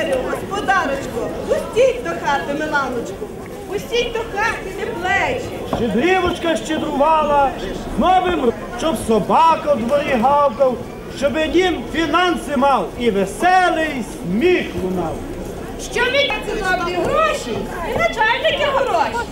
Матерю, господарочко, пустіть до хати Миланочку, пустіть до хати теплечі. Щедрівочка щедрувала, новим, щоб собака в дворі гавкав, щоб дім фінанси мав і веселий сміх лунав. Що мені це гроші? І начальники гроші.